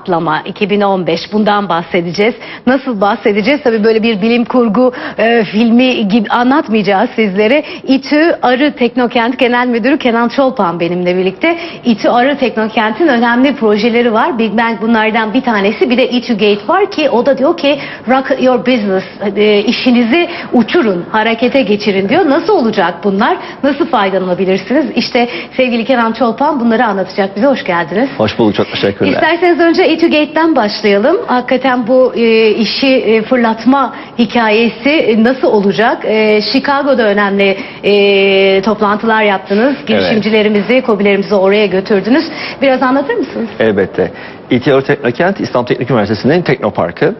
Atlama 2015 bundan bahsedeceğiz. Nasıl bahsedeceğiz? Tabii böyle bir bilim kurgu e, filmi gibi anlatmayacağız sizlere. İTÜ Arı Teknokent Genel Müdürü Kenan Çolpan benimle birlikte. İTÜ Arı Teknokent'in önemli projeleri var. Big Bang bunlardan bir tanesi. Bir de İTÜ Gate var ki o da diyor ki rock your business e, işinizi uçurun, harekete geçirin diyor. Nasıl olacak bunlar? Nasıl faydalanabilirsiniz? İşte sevgili Kenan Çolpan bunları anlatacak bize. Hoş geldiniz. Hoş bulduk, çok teşekkürler. İsterseniz önce Etugate'den başlayalım. Hakikaten bu e, işi e, fırlatma hikayesi e, nasıl olacak? E, Chicago'da önemli e, toplantılar yaptınız. Girişimcilerimizi, kobilerimizi oraya götürdünüz. Biraz anlatır mısınız? Elbette. İTÜ Teknokent, İstanbul Teknik Üniversitesi'nin Teknoparkı.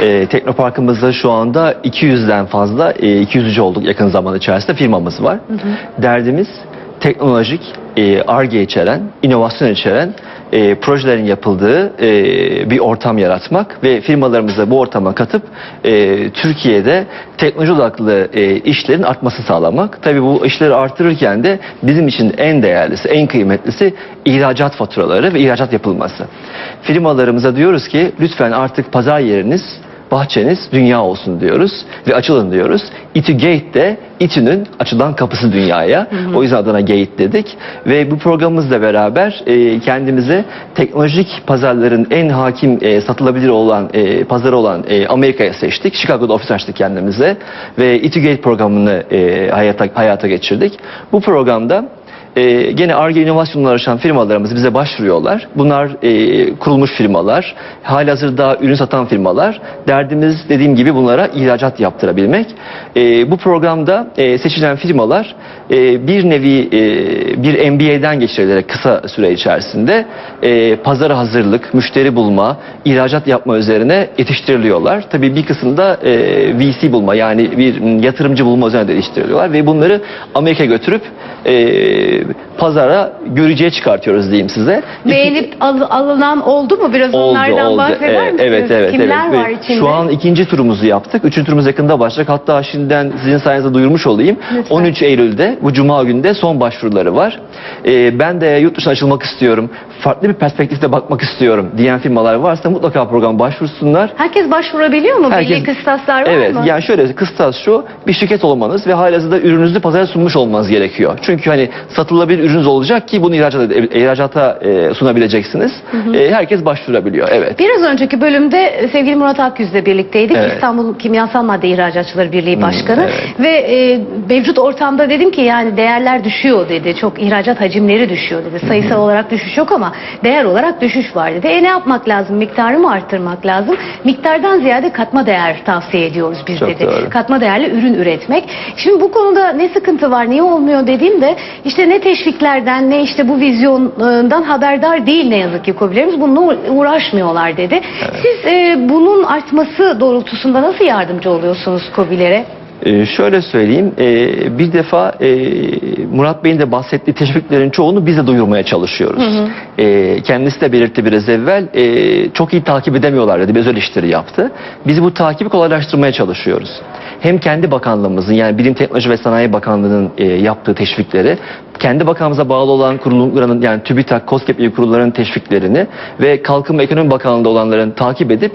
Ee, Teknoparkımızda şu anda 200'den fazla, e, 200. olduk yakın zaman içerisinde firmamız var. Derdimiz teknolojik, e, ARGE içeren, inovasyon içeren e, projelerin yapıldığı e, bir ortam yaratmak ve firmalarımızı bu ortama katıp e, Türkiye'de teknoloji odaklı e, işlerin artması sağlamak. Tabii bu işleri artırırken de bizim için en değerlisi, en kıymetlisi ihracat faturaları ve ihracat yapılması. Firmalarımıza diyoruz ki lütfen artık pazar yeriniz bahçeniz dünya olsun diyoruz ve açılın diyoruz. İTÜ Gate de İTÜ'nün açılan kapısı dünyaya. O yüzden adına Gate dedik. Ve bu programımızla beraber e, kendimize teknolojik pazarların en hakim e, satılabilir olan e, pazarı olan e, Amerika'ya seçtik. Chicago'da ofis açtık kendimize ve İTÜ Gate programını e, hayata, hayata geçirdik. Bu programda ee, gene ARGE inovasyonla uğraşan firmalarımız bize başvuruyorlar. Bunlar e, kurulmuş firmalar, halihazırda ürün satan firmalar. Derdimiz dediğim gibi bunlara ihracat yaptırabilmek. E, bu programda e, seçilen firmalar e, bir nevi e, bir MBA'den geçirilerek kısa süre içerisinde e, pazara hazırlık, müşteri bulma, ihracat yapma üzerine yetiştiriliyorlar. Tabii bir kısımda e, VC bulma yani bir yatırımcı bulma üzerine yetiştiriliyorlar ve bunları Amerika'ya götürüp e, pazara görücüye çıkartıyoruz diyeyim size. Beğenip al- alınan oldu mu? Biraz Oldu, onlardan oldu. bahseder Evet, misiniz? evet, evet. Kimler evet. var içinde? Şu an ikinci turumuzu yaptık. Üçüncü turumuz yakında başlayacak. Hatta şimdiden sizin sayenizde duyurmuş olayım. Lütfen. 13 Eylül'de bu cuma günde son başvuruları var. Ee, ben de yurt dışına açılmak istiyorum. Farklı bir perspektifte bakmak istiyorum diyen firmalar varsa mutlaka program başvursunlar. Herkes başvurabiliyor mu? Belli kıstaslar var evet, mı? yani şöyle kıstas şu, bir şirket olmanız ve halihazırda ürününüzü pazara sunmuş olmanız gerekiyor. Çünkü hani satılabilir ürününüz olacak ki bunu ihracata, ihracata e, sunabileceksiniz. E, herkes başvurabiliyor, evet. Biraz önceki bölümde e, sevgili Murat Akyüz'le birlikteydik. Evet. İstanbul Kimyasal Madde İhracatçıları Birliği Başkanı. evet. Ve e, mevcut ortamda dedim ki yani değerler düşüyor dedi. Çok ihracat hacimleri düşüyor dedi. Sayısal olarak düşüş yok ama değer olarak düşüş var dedi. E ne yapmak lazım? Miktarı mı arttırmak lazım? Miktardan ziyade katma değer tavsiye ediyoruz biz Çok dedi. doğru. Katma değerli ürün üretmek. Şimdi bu konuda ne sıkıntı var, niye olmuyor dediğimde işte ne teşviklerden ne işte bu vizyondan haberdar değil ne yazık ki kobilerimiz. Bununla uğraşmıyorlar dedi. Siz e, bunun artması doğrultusunda nasıl yardımcı oluyorsunuz kobilere? Ee, şöyle söyleyeyim, ee, bir defa ee, Murat Bey'in de bahsettiği teşviklerin çoğunu biz de duyurmaya çalışıyoruz. Ee, kendisi de belirtti biraz evvel, ee, çok iyi takip edemiyorlar dedi, bir özel işleri yaptı. Biz bu takibi kolaylaştırmaya çalışıyoruz. Hem kendi bakanlığımızın yani Bilim Teknoloji ve Sanayi Bakanlığı'nın ee, yaptığı teşvikleri, kendi bakanlığımıza bağlı olan kurulumların yani TÜBİTAK, KOSGEB gibi kurulların teşviklerini ve Kalkınma Ekonomi Bakanlığı'nda olanların takip edip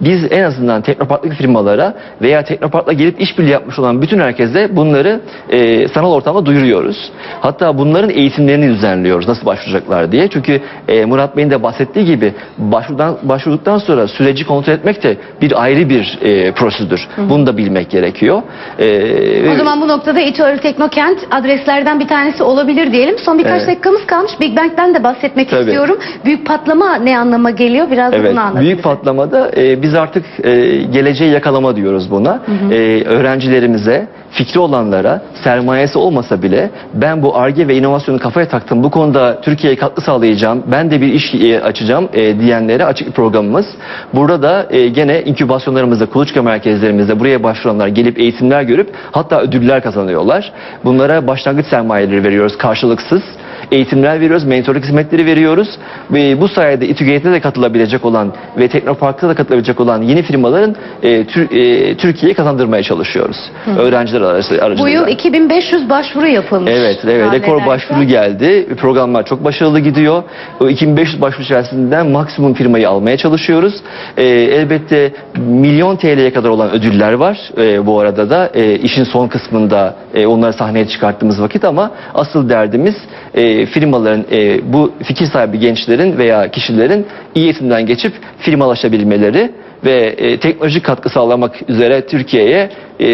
biz en azından teknoparklık firmalara veya teknoparkla gelip işbirliği yapmış olan bütün herkese bunları e, sanal ortamda duyuruyoruz. Hatta bunların eğitimlerini düzenliyoruz nasıl başvuracaklar diye. Çünkü e, Murat Bey'in de bahsettiği gibi başvurudan, başvurduktan sonra süreci kontrol etmek de bir ayrı bir e, prosedür. Bunu da bilmek gerekiyor. E, O zaman bu noktada İTÜ Teknokent adreslerden bir tanesi olabilir diyelim. Son birkaç Evet. dakikamız kalmış. Big Bang'den de bahsetmek Tabii. istiyorum. Büyük patlama ne anlama geliyor? Biraz Evet, bunu anlatın büyük patlamada e, biz artık e, geleceği yakalama diyoruz buna. E, öğrencilerimize, fikri olanlara, sermayesi olmasa bile ben bu ARGE ve inovasyonu kafaya taktım. Bu konuda Türkiye'ye katkı sağlayacağım. Ben de bir iş e, açacağım e, diyenlere açık bir programımız. Burada da e, gene inkübasyonlarımızda, kuluçka merkezlerimizde buraya başvuranlar gelip eğitimler görüp hatta ödüller kazanıyorlar. Bunlara başlangıç sermayeleri veriyoruz karşılıksız. Eğitimler veriyoruz, mentorluk hizmetleri veriyoruz. Ve bu sayede İTÜGAT'e de katılabilecek olan ve Teknopark'ta da katılabilecek olan yeni firmaların e, Tür- e, Türkiye'ye kazandırmaya çalışıyoruz. Öğrenciler arası, Bu aracılığıyla. yıl 2500 başvuru yapılmış. Evet, evet. Rekor başvuru geldi. Programlar çok başarılı gidiyor. O 2500 başvuru içerisinden maksimum firmayı almaya çalışıyoruz. Ee, elbette milyon TL'ye kadar olan ödüller var. Ee, bu arada da e, işin son kısmında e, onları sahneye çıkarttığımız vakit ama asıl derdimiz e, firmaların e, bu fikir sahibi gençlerin veya kişilerin iyi eğitimden geçip firmalaşabilmeleri ve e, teknolojik katkı sağlamak üzere Türkiye'ye e,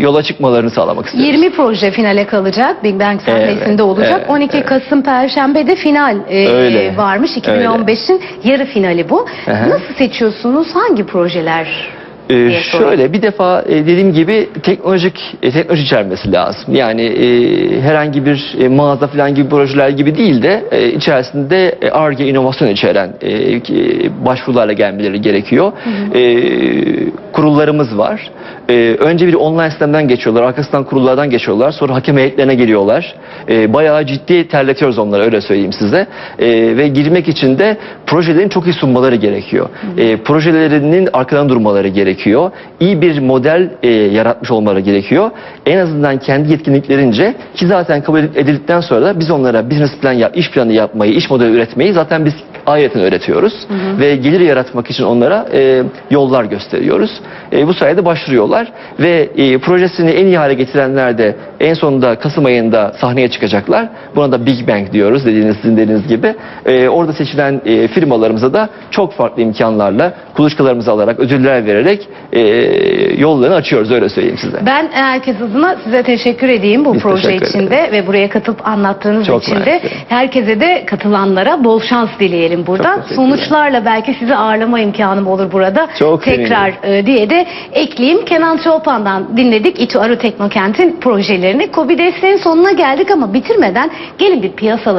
yola çıkmalarını sağlamak istiyoruz. 20 proje finale kalacak. Big Bang sahnesinde Evet, olacak. evet, 12 evet. Kasım Perşembe'de final e, Öyle, varmış. 2015'in yarı finali bu. Aha. Nasıl seçiyorsunuz? Hangi projeler? Ee, şöyle bir defa e, dediğim gibi teknolojik e, teknoloji içermesi lazım. Yani e, herhangi bir e, mağaza falan gibi projeler gibi değil de e, içerisinde Ar-Ge inovasyon içeren e, başvurularla gelmeleri gerekiyor. E, kurullarımız var. E, önce bir online sistemden geçiyorlar, arkasından kurullardan geçiyorlar, sonra hakem heyetlerine geliyorlar. E, bayağı ciddi terletiyoruz onları öyle söyleyeyim size. E, ve girmek için de projelerin çok iyi sunmaları gerekiyor. E, projelerinin arkadan durmaları gerekiyor. İyi bir model e, yaratmış olmaları gerekiyor. En azından kendi yetkinliklerince ki zaten kabul edildikten sonra da biz onlara business plan yap, iş planı yapmayı, iş modeli üretmeyi zaten biz ayeten öğretiyoruz. Ve gelir yaratmak için onlara e, yollar gösteriyoruz. E, bu sayede başvuruyorlar ve e, projesini en iyi hale getirenler de en sonunda Kasım ayında sahneye çıkacaklar. Buna da Big Bang diyoruz dediğiniz sizin dediğiniz gibi. E, orada seçilen e, firmalarımıza da çok farklı imkanlarla kuluçkalarımızı alarak ödüller vererek e, yollarını açıyoruz öyle söyleyeyim size. Ben herkes adına size teşekkür edeyim bu Biz proje teşekkür içinde ve buraya katılıp anlattığınız Çok için de herkese de katılanlara bol şans dileyelim buradan. Sonuçlarla belki sizi ağırlama imkanım olur burada. Çok Tekrar e, diye de ekleyeyim. Kenan Çolpan'dan dinledik İTÜ Arı Teknokent'in projelerini. Kobi desteğin sonuna geldik ama bitirmeden gelin bir piyasalar